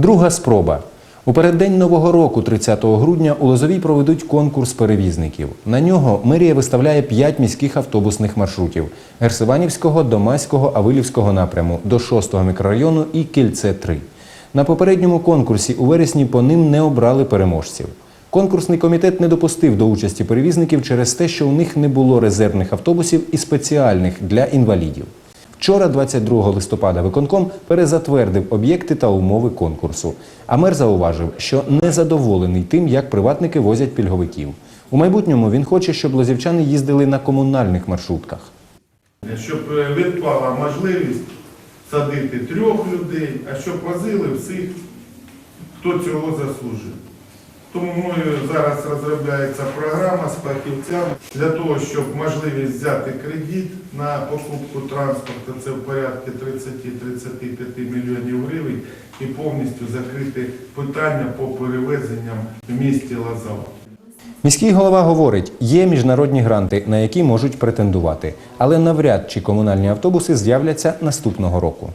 Друга спроба. У переддень нового року, 30 грудня, у Лозовій проведуть конкурс перевізників. На нього мерія виставляє п'ять міських автобусних маршрутів: Герсиванівського, Домаського, Авилівського напряму до 6-го мікрорайону і Кільце 3. На попередньому конкурсі у вересні по ним не обрали переможців. Конкурсний комітет не допустив до участі перевізників через те, що у них не було резервних автобусів і спеціальних для інвалідів. Вчора, 22 листопада, виконком перезатвердив об'єкти та умови конкурсу. А мер зауважив, що не задоволений тим, як приватники возять пільговиків. У майбутньому він хоче, щоб лозівчани їздили на комунальних маршрутках. щоб е, відпала можливість садити трьох людей, а щоб возили всіх, хто цього заслужив. Тому мною зараз розробляється програма з фахівцями для того, щоб можливість взяти кредит на покупку транспорту, це в порядку 30-35 мільйонів гривень, і повністю закрити питання по перевезенням в місті Лазова. Міський голова говорить, є міжнародні гранти, на які можуть претендувати, але навряд чи комунальні автобуси з'являться наступного року.